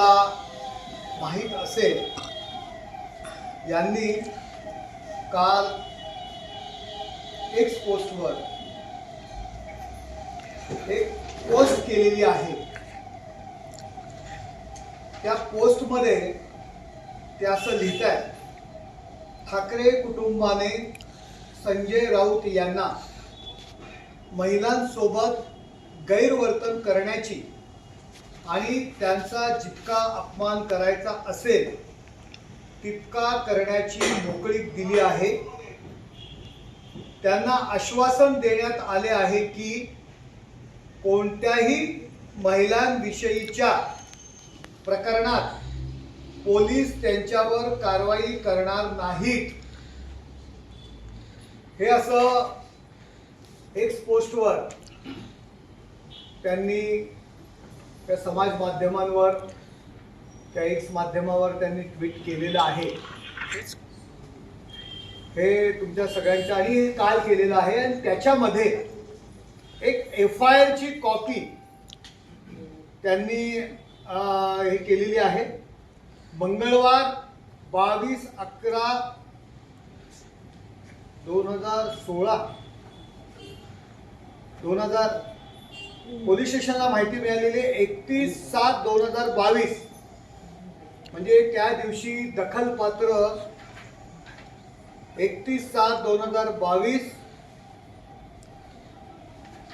तुम्हाला माहीत असेल यांनी काल एक्स पोस्टवर एक पोस्ट केलेली आहे. त्या पोस्टमध्ये ते असं लिहित आहे ठाकरे कुटुंबाने संजय राऊत यांना महिलांसोबत गैरवर्तन करण्याची आणि त्यांचा जितका अपमान करायचा असेल तितका करण्याची मोकळीक दिली आहे. त्यांना आश्वासन देण्यात आले आहे की कोणत्याही महिलांविषयीच्या प्रकरणात पोलीस त्यांच्यावर कारवाई करणार नाहीत. हे असं एक्स पोस्टवर त्यांनी त्या समाज माध्यमांवर त्या एक्स माध्यमावर त्यांनी ट्विट केलेलं आहे. हे तुमच्या सगळ्यांच्या आणि काल केलेलं आहे आणि त्याच्यामध्ये एक एफ आय आरची कॉपी त्यांनी हे केलेली आहे. मंगळवार बावीस अकरा दोन हजार सोळा दोन हजार पोलीस स्टेशनला माहिती मिळालेली एकतीस सात दोन हजार बावीस. म्हणजे त्या दिवशी दखलपात्र एकतीस सात दोन हजार बावीस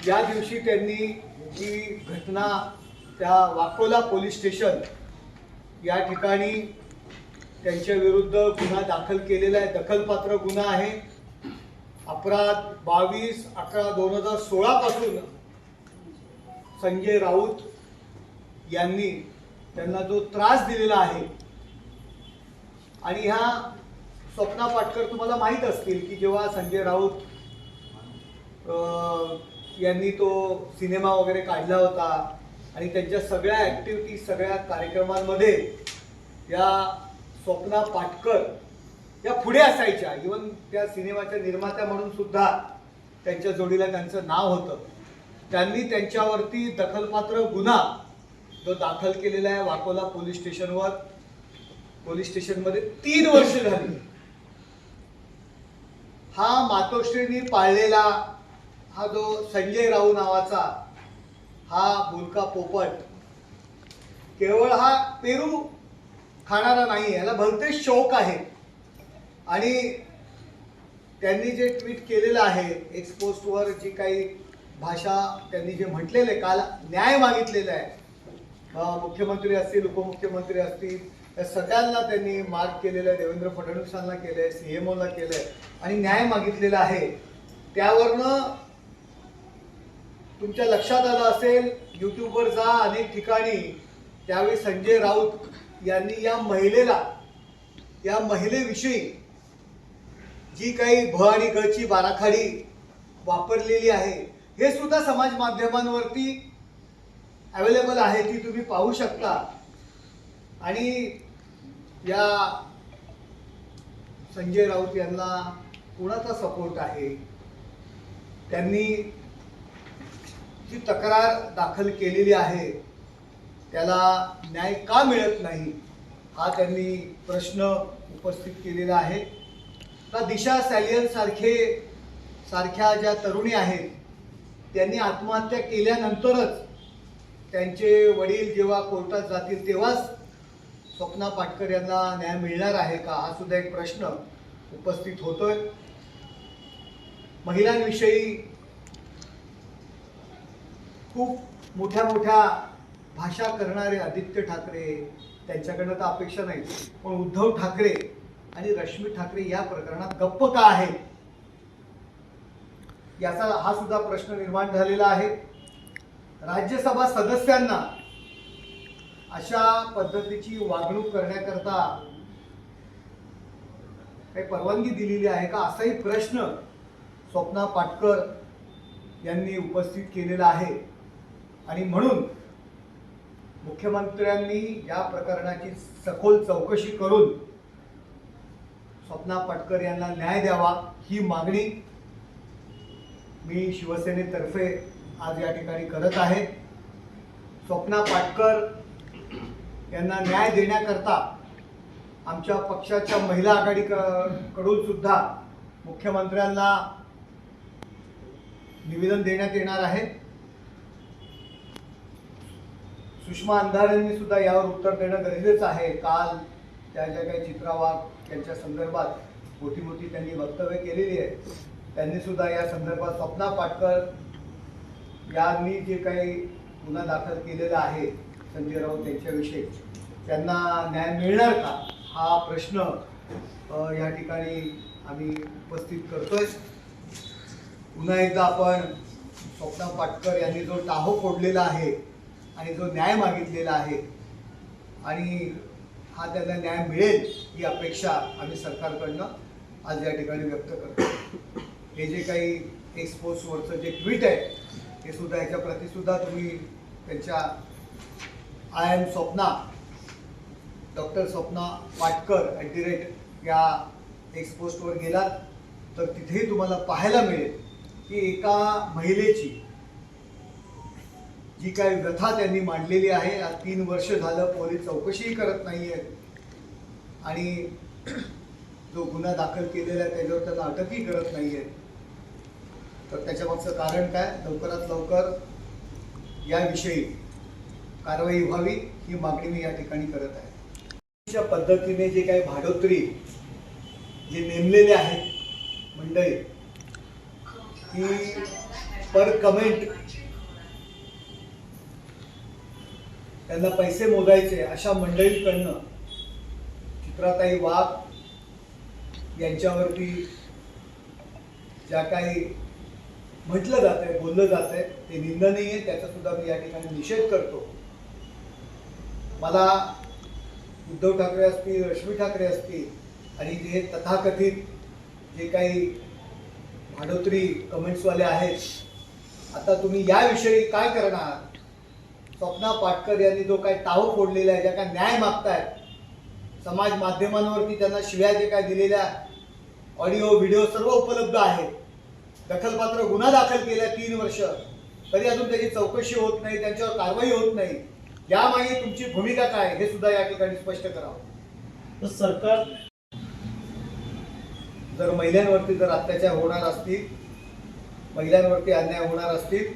या दिवशी त्यांनी जी घटना त्या वाकोला पोलीस स्टेशन या ठिकाणी त्यांच्या विरुद्ध गुन्हा दाखल केलेला आहे. दखलपात्र गुन्हा आहे. अपराध बावीस अकरा दोन हजार सोळापासून संजय राऊत यांनी त्यांना जो त्रास दिलेला आहे आणि ह्या स्वप्ना पाटकर तुम्हाला माहीत असतील की जेव्हा संजय राऊत यांनी तो सिनेमा वगैरे काढला होता आणि त्यांच्या सगळ्या ॲक्टिव्हिटीज सगळ्या कार्यक्रमांमध्ये या स्वप्ना पाटकर या पुढे असायच्या. इवन त्या सिनेमाच्या निर्मात्या म्हणून सुद्धा त्यांच्या जोडीला त्यांचं नाव होतं. त्यांनी त्यांच्यावरती दखलपात्र गुन्हा जो दाखल केलेला आहे वाकोला पोलीस स्टेशनवर. पोलीस स्टेशनमध्ये तीन वर्ष झाली. हा मातोश्रींनी पाळलेला हा जो संजय राऊ नावाचा हा बोलका पोपट केवळ हा पेरू खाणारा नाही याला भलते शौक आहे. आणि त्यांनी जे ट्विट केलेलं आहे एक्सपोस्टवर जी काही भाषा त्यांनी जे म्हटलेलं आहे काल न्याय मागितलेला आहे. मुख्यमंत्री असतील उपमुख्यमंत्री असतील या सगळ्यांना त्यांनी मार्ग केलेलं आहे देवेंद्र फडणवीसांना केलं आहे सी एम ओला केलं आहे आणि न्याय मागितलेला आहे. त्यावरनं तुमच्या लक्षात आलं असेल यूट्यूबवर जा अनेक ठिकाणी. त्यावेळी संजय राऊत यांनी या महिलेला या महिलेविषयी जी काही भ आणि गची बाराखाडी वापरलेली आहे हे सुद्धा समाज माध्यमांवरती अवेलेबल आहे ती तुम्ही पाहू शकता. आणि या संजय राऊत यांना कुणाचा सपोर्ट आहे? त्यांनी जी तक्रार दाखल केलेली आहे त्याला न्याय का मिळत नाही हा त्यांनी प्रश्न उपस्थित केलेला आहे. का दिशा सॅलियन सारखे सारख्या ज्या तरुणी आहेत त्यांनी आत्महत्या केल्यानंतरच त्यांचे वडील जेव्हा कोर्टात जातील तेव्हाच स्वप्ना पाटकर यांना न्याय मिळणार आहे का? हा सुद्धा एक प्रश्न उपस्थित होतोय. महिलांविषयी खूप मोठ्या मोठ्या भाषा करणारे आदित्य ठाकरे त्यांच्याकडनं तर अपेक्षा नाही पण उद्धव ठाकरे आणि रश्मी ठाकरे या प्रकरणात गप्प का आहे याचा हा सुद्धा प्रश्न निर्माण झालेला आहे. राज्यसभा सदस्यांना अशा पद्धतीची वागणूक करण्याकरता काही परवानगी दिलेली आहे का? असाही प्रश्न स्वप्ना पाटकर यांनी उपस्थित केलेला आहे. आणि म्हणून मुख्यमंत्र्यांनी या प्रकरणाची सखोल चौकशी करून स्वप्ना पाटकर यांना न्याय द्यावा ही मागणी मी शिवसेनेतर्फे आज या ठिकाणी करत आहे. स्वप्ना पाटकर यांना न्याय देण्याकरता आमच्या पक्षाच्या महिला आघाडी कडून सुद्धा मुख्यमंत्र्यांना निवेदन देण्यात येणार आहे. सुषमा अंधारेंनी सुद्धा यावर उत्तर देणं गरजेचं आहे. काल त्या ज्या काही चित्रावाघ त्यांच्या यांच्या संदर्भात मोठी मोठी त्यांनी वक्तव्य केलेली आहे. त्यांनी सुद्धा या संदर्भात स्वप्ना पाटकर यांनी जे काही गुन्हा दाखल केलेला आहे संजय राऊत यांच्याविषयी त्यांना न्याय मिळणार का? हा प्रश्न या ठिकाणी आम्ही उपस्थित करतोय. पुन्हा एकदा आपण स्वप्ना पाटकर यांनी जो टाहो फोडलेला आहे आणि जो न्याय मागितलेला आहे आणि हा त्यांना न्याय मिळेल ही अपेक्षा आम्ही सरकारकडनं आज या ठिकाणी व्यक्त करतो हे जे काही एक्सपोजवरचं जे ट्विट आहे हे सुद्धा याच्या प्रतिसुद्धा तुम्ही त्यांच्या I am Swapna doctor Swapna Patkar at the rate या एक्सपोस्टवर गेलात तर तिथेही तुम्हाला पाहायला मिळेल की एका महिलेची जी काही व्यथा त्यांनी मांडलेली आहे आज तीन वर्ष झालं पोलीस चौकशीही करत नाही आहेत आणि जो गुन्हा दाखल केलेला आहे त्याच्यावर त्यांना अटकही करत नाही आहेत तर त्याच्यामागचं कारण काय? लवकरात लवकर याविषयी कारवाई व्हावी ही मागणी मी या ठिकाणी करत आहे. पद्धतीने जे काही भाडोत्री जे नेमलेले आहेत मंडळी की पर कमेंट त्यांना पैसे मोजायचे अशा मंडळींकडनं चित्राताई वाघ यांच्यावरती ज्या काही म्हटलं जात आहे बोललं जात आहे ते निंदनीय आहे त्याचा सुद्धा मी या ठिकाणी निषेध करतो. मला उद्धव ठाकरे असतील रश्मी ठाकरे असतील आणि जे तथाकथित जे काही भाडोत्री कमेंट्सवाले आहेत आता तुम्ही याविषयी काय करणार? स्वप्ना पाटकर यांनी जो काय टाहो फोडलेला आहे ज्या काय न्याय मागतायत समाज माध्यमांवरती त्यांना शिव्या जे काय दिलेल्या ऑडिओ व्हिडिओ सर्व उपलब्ध आहेत. दखलपात्र गुन्हा दाखल केला तीन वर्ष. तरी अजून त्याची चौकशी होत नाही त्यांच्यावर कारवाई होत नाही. यामागे तुमची भूमिका काय हे सुद्धा या ठिकाणी स्पष्ट करावं. तर सरकार जर महिलांवरती जर अत्याचार होणार असतील महिलांवरती अन्याय होणार असतील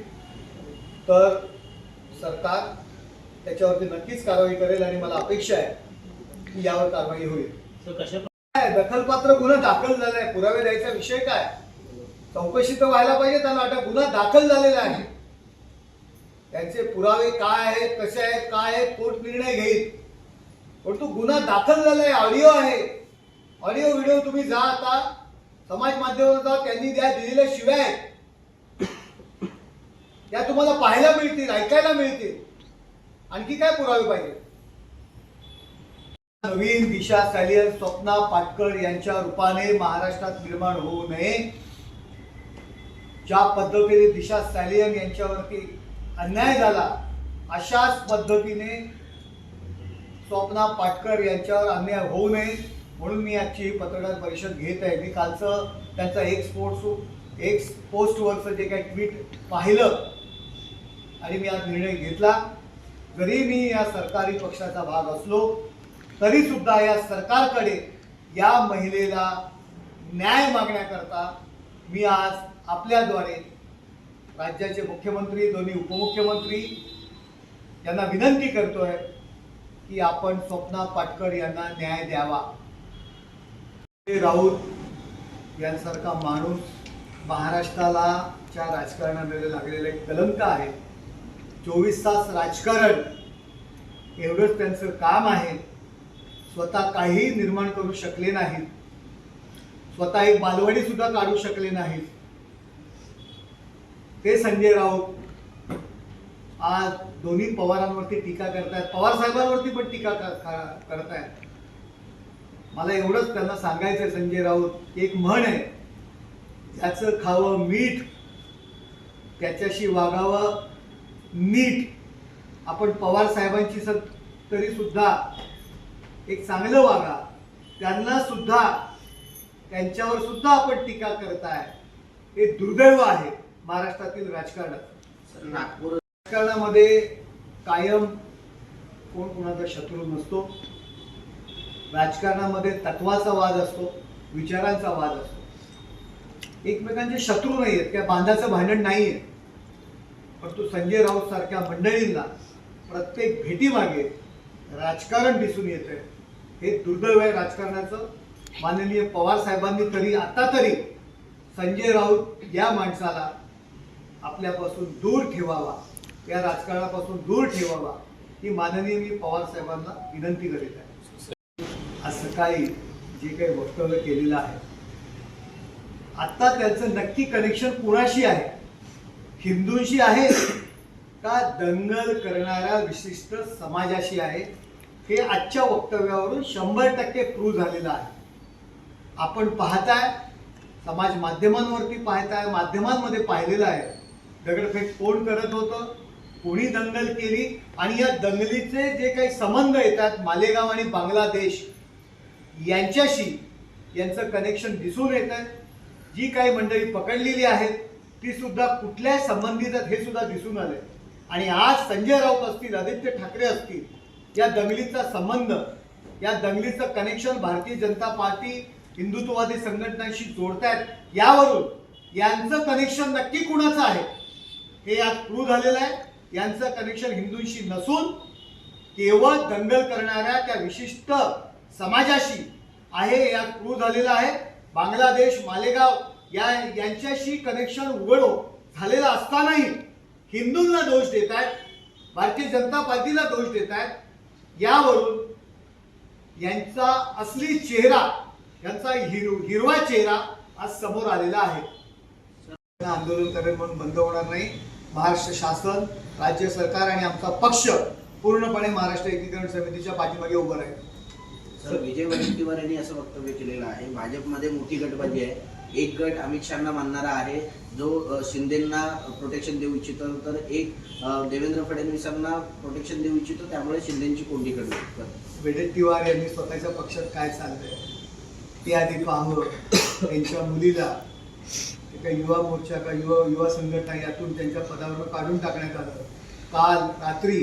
तर सरकार त्याच्यावरती नक्कीच कारवाई करेल आणि मला अपेक्षा आहे की यावर कारवाई होईल. तर कशा काय दखलपात्र गुन्हा दाखल झालाय पुरावे द्यायचा विषय काय? चौकशी तर व्हायला पाहिजे त्यांना आता गुन्हा दाखल झालेला आहे. त्यांचे पुरावे काय आहेत कसे आहेत काय आहेत कोर्ट निर्णय घेईल? परंतु गुन्हा दाखल झालाय ऑडिओ आहे. ऑडिओ व्हिडिओ तुम्ही जा आता समाज माध्यमावर जा त्यांनी द्या दिलेल्या शिवाय त्या तुम्हाला पाहायला मिळतील ऐकायला मिळतील. आणखी काय पुरावे पाहिजे? नवीन दिशा सॅलियन स्वप्ना पाटकर यांच्या रूपाने महाराष्ट्रात निर्माण होऊ नये. ज्या पद्धतीने दिशा सॅलियन यांच्यावरती अन्याय झाला अशाच पद्धतीने स्वप्ना पाटकर यांच्यावर अन्याय होऊ नये म्हणून मी आजची ही पत्रकार परिषद घेत आहे. मी कालचं त्यांचा एक स्पोर्ट्स एक पोस्टवरचं जे काही ट्विट पाहिलं आणि मी आज निर्णय घेतला. जरी मी या सरकारी पक्षाचा भाग असलो तरीसुद्धा या सरकारकडे या महिलेला न्याय मागण्याकरता मी आज आपल्याद्वारे राज्याचे मुख्यमंत्री दोन्ही उपमुख्यमंत्री यांना विनंती करतोय की आपण स्वप्ना पाटकर यांना न्याय द्यावा. राऊत यांसारखा माणूस महाराष्ट्राला च्या राजकारणामध्ये लागलेलं एक कलंक आहे. चोवीस तास राजकारण एवढंच त्यांचं काम आहे. स्वतः काही निर्माण करू शकले नाहीत. स्वतः एक बालवाडी सुद्धा काढू शकले नाहीत. ते संजय राऊत आज दोन्ही पवारांवरती टीका करतायत. पवार साहेबांवरती पण टीका करतायत. मला एवढंच त्यांना सांगायचं संजय राऊत एक म्हण आहे. ज्याचं खावं मीठ त्याच्याशी वागावं नीट. आपण पवार साहेबांची स तरी सुद्धा एक चांगलं वागा. त्यांना सुद्धा त्यांच्यावर सुद्धा आपण टीका करताय. हे दुर्दैव आहे. महाराष्ट्रातील राजकारणात नागपूर राजकारणामध्ये कायम कोण कोणाचा शत्रू नसतो. राजकारणामध्ये तत्वाचा वाद असतो विचारांचा वाद असतो. एकमेकांचे शत्रू नाही आहेत किंवा बांधाचं भांडण नाही आहे. परंतु संजय राऊत सारख्या मंडळींना प्रत्येक भेटीमागे राजकारण दिसून येत आहे हे दुर्दैव आहे राजकारणाचं. माननीय पवार साहेबांनी तरी आता तरी संजय राऊत या माणसाला आपल्यापासून दूर ठेवावा या राजकारणापासून दूर ठेवावा ही माननीय मी पवार साहेबांना विनंती करीत आहे. आज सकाळी जे काही वक्तव्य केलेलं आहे आता त्यांचं नक्की कनेक्शन कुणाशी आहे? हिंदूंशी आहे का दंगल करणाऱ्या विशिष्ट समाजाशी आहे? हे आजच्या वक्तव्यावरून शंभर टक्के प्रूव्ह झालेलं आहे. आपण पाहताय समाज माध्यमांवरती पाहताय माध्यमांमध्ये पाहिलेलं आहे. दगडफेक कोण करत होतं? कोणी दंगल केली? आणि या दंगलीचे जे काही संबंध येतात मालेगाव आणि बांगलादेश यांच्याशी यांचं कनेक्शन दिसून येत आहे जी काही मंडळी पकडलेली आहेत ती सुद्धा कुठल्या संबंधित आहेत हे सुद्धा दिसून आले आणि आज संजय राऊत असतील आदित्य ठाकरे असतील या दंगलीचा संबंध या दंगलीचं कनेक्शन भारतीय जनता पार्टी हिंदुत्ववादी संघटनांशी जोडतायत यावरून यांचं कनेक्शन नक्की कुणाचं आहे? हे आज प्रूव्ह झालेलं आहे. यांचं कनेक्शन हिंदूंशी नसून केवळ दंगल करणाऱ्या त्या विशिष्ट समाजाशी आहे हे यात प्रूव्ह झालेलं आहे. बांगलादेश मालेगाव या यांच्याशी कनेक्शन उघड झालेलं असतानाही हिंदूंना दोष देत आहेत भारतीय जनता पार्टीला दोष देत आहेत. यावरून यांचा असली चेहरा यांचा हिरव हिरवा चेहरा आज समोर आलेला आहे. आंदोलन करेल म्हणून बंद होणार नाही. महाराष्ट्र शासन राज्य सरकार आणि आमचा पक्ष पूर्णपणे महाराष्ट्र एकीकरण समितीच्या पाठीमागे उभं राहील. सर विजय वडेट्टीवार यांनी असं वक्तव्य केलेलं आहे. भाजपमध्ये मोठी गटबाजी आहे. एक गट अमित शहाना मानणारा आहे. जो शिंदेंना प्रोटेक्शन देऊ इच्छितो तर एक देवेंद्र फडणवीसांना प्रोटेक्शन देऊ इच्छितो. त्यामुळे शिंदेची कोंडी करतो वडेट्टीवार यांनी स्वतःच्या पक्षात काय चाललंय? ते आधी पाहावं त्यांच्या मुलीला एका युवा मोर्चा का युवा युवा संघटना यातून त्यांच्या पदावर काढून टाकण्यात आलं. काल रात्री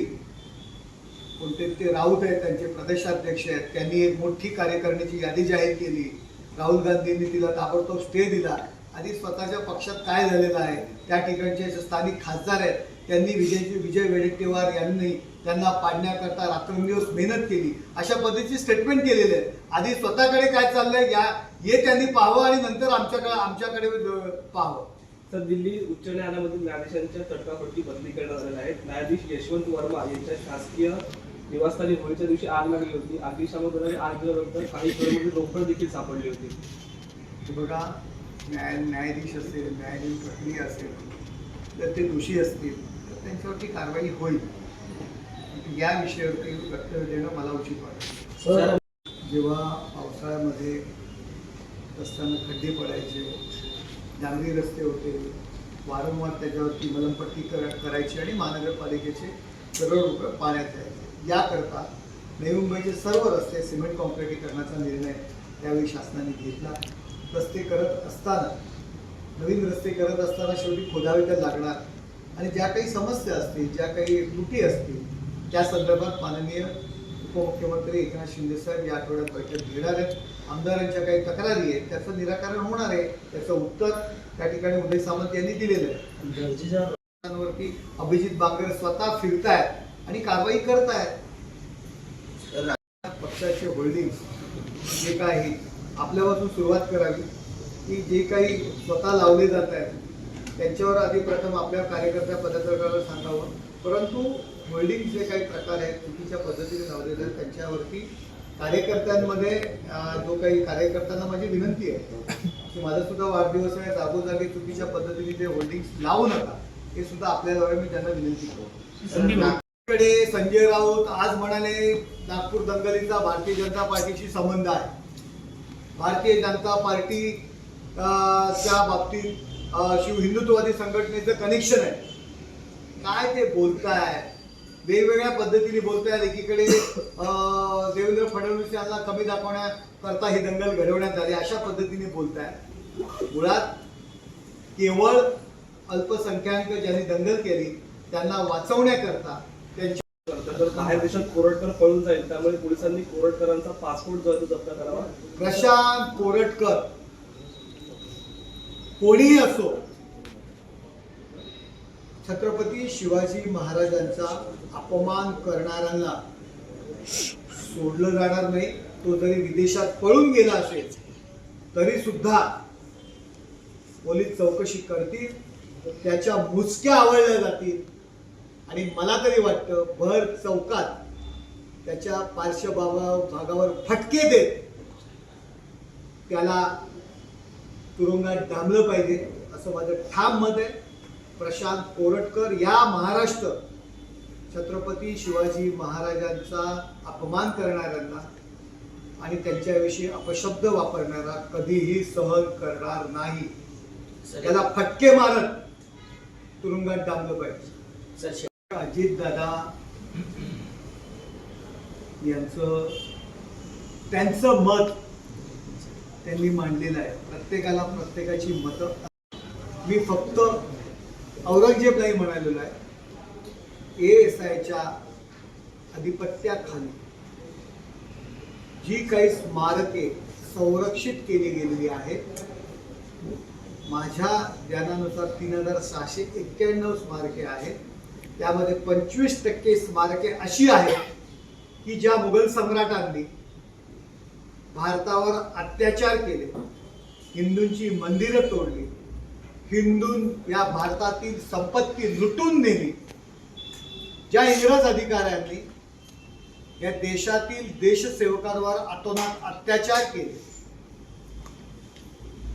कोणते ते राऊत आहेत त्यांचे प्रदेशाध्यक्ष आहेत त्यांनी एक मोठी कार्यकारिणीची यादी जाहीर केली. राहुल गांधींनी तिला ताबडतोब स्टे दिला. आधी स्वतःच्या पक्षात काय झालेलं आहे त्या ठिकाणचे स्थानिक खासदार आहेत त्यांनी विजय विजय वडेट्टीवार यांनी त्यांना पाडण्याकरता रात्रंदिवस मेहनत केली. अशा पद्धतीची स्टेटमेंट केलेले आहे आधी स्वतःकडे काय चाललंय या हे त्यांनी पाहावं आणि नंतर आमच्याकडे आमच्याकडे पाहावं. तर दिल्ली उच्च न्यायालयामधील न्यायाधीशांच्या तडकाफडकी बदली करण्यात आलेल्या आहेत. न्यायाधीश यशवंत वर्मा यांच्या शासकीय निवासस्थानी होळीच्या दिवशी आग लागली होती. अग्निशामक आग दिल्यानंतर काही घरामध्ये रोकड देखील सापडली होती. बघा न्याय न्यायाधीश असेल न्यायालयीन प्रक्रिया असेल तर ते दोषी असतील. त्यांच्यावरती कारवाई होईल. या विषयावरती वक्तव्य देणं मला उचित वाटतं. सर जेव्हा पावसाळ्यामध्ये रस्त्यानं खड्डे पडायचे डांबरी रस्ते होते वारंवार त्याच्यावरती मलमपट्टी कर करायची आणि महानगरपालिकेचे करोड रुपये पाण्यात यायचे. याकरता नवी मुंबईचे सर्व रस्ते सिमेंट कॉन्क्रिटीकरणाचा निर्णय त्यावेळी शासनाने घेतला. रस्ते करत असताना नवीन रस्ते करत असताना शेवटी खोदावे तर लागणार. आणि ज्या काही समस्या असतील ज्या काही त्रुटी असतील त्या संदर्भात माननीय उपमुख्यमंत्री एकनाथ शिंदे साहेब या आठवड्यात बैठक घेणार आहेत. आमदारांच्या काही तक्रारी आहेत त्याचं निराकरण होणार आहे त्याचं उत्तर त्या ठिकाणी उदय सामंत यांनी दिलेलं आहे. वरती अभिजित बांगर स्वतः फिरतायत आणि कारवाई करतायत. पक्षाचे होल्डिंग जे काही आपल्यापासून सुरुवात करावी की जे काही स्वतः लावले जात आहेत त्यांच्यावर आधी प्रथम आपल्या कार्यकर्त्या पदाधिकाऱ्याला सांगावं. परंतु होल्डिंग जे काही प्रकार आहेत चुकीच्या पद्धतीने लावलेले आहेत त्यांच्यावरती कार्यकर्त्यांमध्ये जो काही कार्यकर्त्यांना माझी विनंती आहे की माझा सुद्धा वाढदिवस आहे जागोजागी चुकीच्या पद्धतीने ते होल्डिंग लावू नका हे सुद्धा आपल्याद्वारे मी त्यांना विनंती करतो. कडे संजय राऊत आज म्हणाले नागपूर दंगलीचा भारतीय जनता पार्टीशी संबंध आहे. भारतीय जनता पार्टी च्या बाबतीत शिव हिंदुत्ववादी संघटनेचं कनेक्शन आहे. काय ते बोलताय? वेगवेगळ्या पद्धतीने बोलतायत एकीकडे देवेंद्र फडणवीस यांना कमी दाखवण्याकरता ही दंगल घडवण्यात आली अशा पद्धतीने बोलताय. मुळात केवळ अल्पसंख्याक ज्यांनी दंगल केली त्यांना वाचवण्याकरता त्यांच्या तर बाहेर देशात कोरटकर पळून जाईल त्यामुळे पोलिसांनी कोरटकरांचा पासपोर्ट जो आहे तो जप्त करावा. प्रशांत कोरटकर. कोणीही असो. छत्रपती शिवाजी महाराजांचा अपमान करणाऱ्यांना सोडलं जाणार नाही. तो जरी विदेशात पळून गेला असेल तरी सुद्धा पोलीस चौकशी करतील त्याच्या मुसक्या आवळल्या जातील. आणि मला तरी वाटतं भर चौकात त्याच्या पार्श्वभागा भागावर फटके देत त्याला तुरुंगात डांबलं पाहिजे असं माझं ठाम मत आहे. प्रशांत कोरटकर या महाराष्ट्र छत्रपती शिवाजी महाराजांचा अपमान करणाऱ्यांना आणि त्यांच्याविषयी अपशब्द वापरणारा कधीही सहन करणार नाही. त्याला फटके मारत तुरुंगात डांबलं पाहिजे. अजित दादा यांचं त्यांचं मत त्यांनी मांडलेलं आहे. प्रत्येकाला प्रत्येकाची मतं मी फक्त औरंगजेब नाही म्हणालेलो आहे. ए एस आयच्या अधिपत्याखाली जी काही स्मारके संरक्षित केली गेलेली आहेत माझ्या ज्ञानानुसार तीन हजार सहाशे एक्क्याण्णव स्मारके आहेत. त्यामध्ये पंचवीस टक्के स्मारके अशी आहेत की ज्या मुघल सम्राटांनी भारतावर अत्याचार केले. हिंदूंची मंदिरं तोडली. हिंदू या भारतातील संपत्ती लुटून नेली. ज्या इंग्रज अधिकाऱ्यांनी या देशातील देशसेवकांवर अतोनात अत्याचार केले.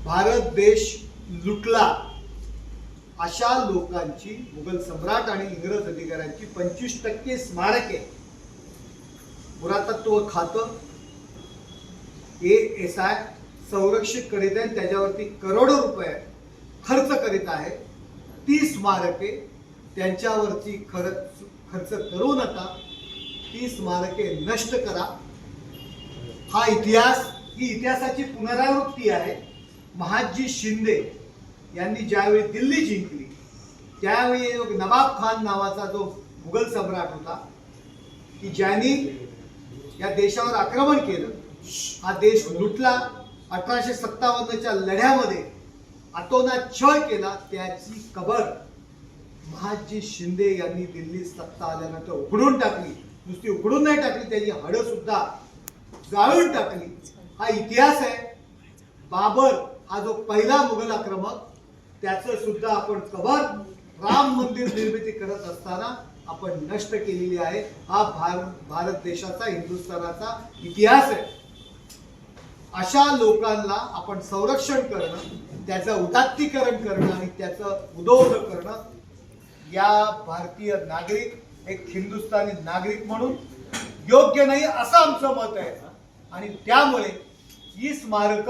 भारत देश लुटला. अशा लोकांची मुघल सम्राट आणि इंग्रज अधिकाऱ्यांची पंचवीस टक्के स्मारके. पुरातत्व खातं ए एस आय संरक्षित करीत आहे. आणि त्याच्यावरती करोडो रुपये खर्च करीत आहे. ती स्मारके त्यांच्यावरती खर्च खर्च करू नका. ती स्मारके नष्ट करा. हा इतिहास ही इतिहासाची पुनरावृत्ती आहे. महादजी शिंदे यांनी ज्यावेळी दिल्ली जिंकली त्यावेळी एक नवाब खान नावाचा जो मुघल सम्राट होता की ज्यांनी या देशावर आक्रमण केलं हा देश लुटला. अठराशे सत्तावन्नच्या लढ्यामध्ये अतोनात छळ केला त्याची कबर. महाजी शिंदे यांनी दिल्लीत सत्ता आल्यानंतर उघडून टाकली. नुसती उघडून नाही टाकली त्याची हाडं सुद्धा जाळून टाकली. हा इतिहास आहे. बाबर हा जो पहिला मुघल आक्रमक त्याचं सुद्धा आपण कबर राम मंदिर निर्मिती करत असताना आपण नष्ट केलेली आहे. हा भारत भारत देशाचा हिंदुस्थानाचा इतिहास आहे. अशा लोकांना आपण संरक्षण करणं त्याचं उदात्तीकरण करणं आणि त्याचं उदोध करणं या भारतीय नागरिक एक हिंदुस्थानी नागरिक म्हणून योग्य नाही असं आमचं मत आहे. आणि त्यामुळे ही स्मारक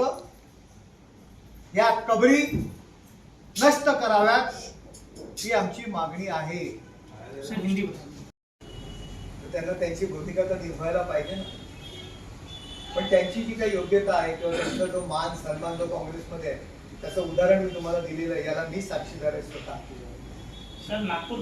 या कबरी नष्ट कराव्यात ही आमची मागणी आहे. तर त्यांना त्यांची भूमिका तर निभावायला पाहिजे ना. पण त्यांची जी काही योग्यता आहे किंवा त्यांचा जो मान सन्मान जो काँग्रेसमध्ये आहे त्याचं उदाहरण मी तुम्हाला दिलेलं आहे. याला मी साक्षीदार आहे स्वतः. सर नागपूर